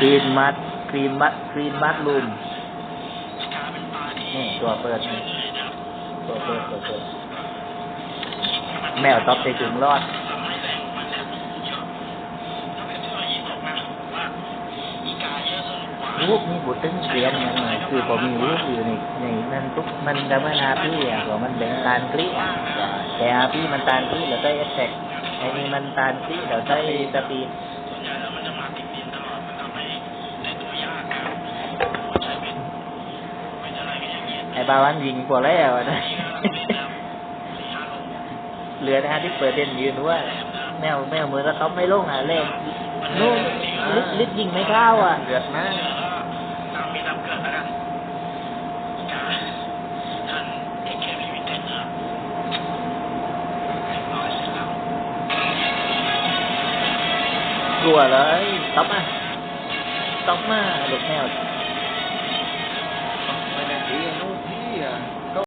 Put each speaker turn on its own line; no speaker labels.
กรีนมัดกรีนมัดกรีนมัดลูมนี่ตัวเปิดนี่ตัวเปิดตัวเปิดแมวต๊อบใจถึงรอดรูปนี่บุตึงเรียนยังไงคือผมมีรูปอยู่ในในนั้นทุกมันจะมานาพี่อะว่ามันแบ่งตานคลิอะแต่อาพี่มันตานคลิแล้วได้เอฟเฟกไอ้นี่มันตานคลิแล้วได้สปีดไอ้ บาวันยิงกว่าแล้วนะเหลือนะฮะที่เปิดเด่นยืนว่า แมวแมวมือแล้วเขาไม่ลงอะเล่นนู่นลิดลิดยิงไม่เข้าอะ
เดือดมาก
กลัวเลยต๊อปมาต๊อปมาลูกแมว